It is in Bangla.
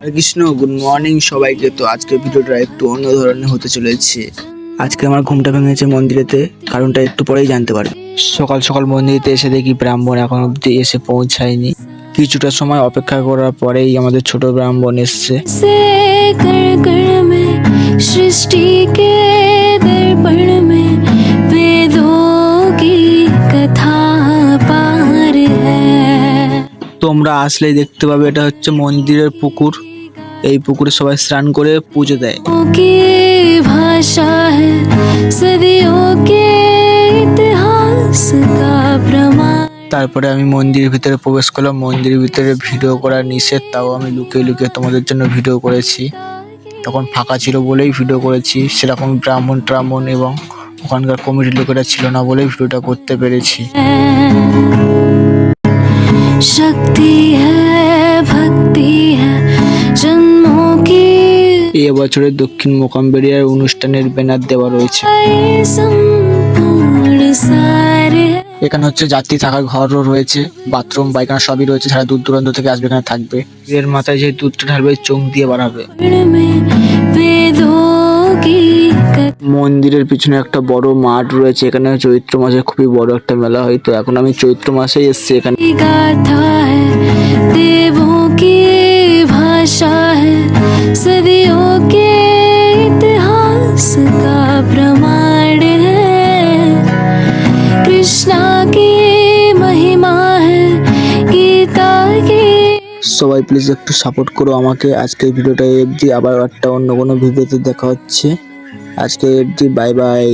কৃষ্ণ গুড মর্নিং সবাইকে। তো আজকে ভিডিওটা একটু অন্য ধরনের হতে চলেছে। আজকে আমার ঘুমটা ভেঙেছে মন্দিরেতে কারণটা একটু পরেই জানতে পারি সকাল সকাল মন্দিরেতে এসে দেখি ব্রাহ্মণ এখন অব্দি এসে পৌঁছায়নি। কিছুটা সময় অপেক্ষা করার পরেই আমাদের ছোট ব্রাহ্মণ এসছে। তোমরা আসলেই দেখতে পাবে এটা হচ্ছে মন্দিরের পুকুর। এই পুকুরে সবাই স্নান করে পুজো দেয়। ভাষা তারপরে আমি মন্দিরের ভিতরে প্রবেশ করলাম মন্দিরের ভিতরে ভিডিও করা নিষেধ তাও আমি লুকিয়ে লুকিয়ে তোমাদের জন্য ভিডিও করেছি। তখন ফাঁকা ছিল বলেই ভিডিও করেছি সেরকম ব্রাহ্মণ ট্রাহ্মণ এবং ওখানকার কমিটির লোকেরা ছিল না বলেই ভিডিওটা করতে পেরেছি। শক্তি হ্যাঁ এ বছরের দক্ষিণ মোকাম্বেরিয়ার অনুষ্ঠানের ব্যানার দেওয়া রয়েছে। এখানে হচ্ছে যাত্রী থাকার ঘরও রয়েছে, বাথরুম বাইকানা সবই রয়েছে সারা দূর দূরান্ত থেকে আসবে এখানে থাকবে। এর মাথায় যে দুধটা ঢালবে, চোখ দিয়ে বাড়াবে মন্দিরের পিছনে একটা বড় মাঠ রয়েছে, এখানে চৈত্র মাসে খুবই বড় একটা মেলা হয়। তো এখন আমি চৈত্র মাসেই এসছি এখানে। कृष्णा की महिमा है गीता की সবাই প্লিজ একটু সাপোর্ট করো আমাকে আজকের ভিডিওটা এফডি আবার একটা অন্য কোনো ভিডিওতে দেখা হচ্ছে আজকে এফডি বাই বাই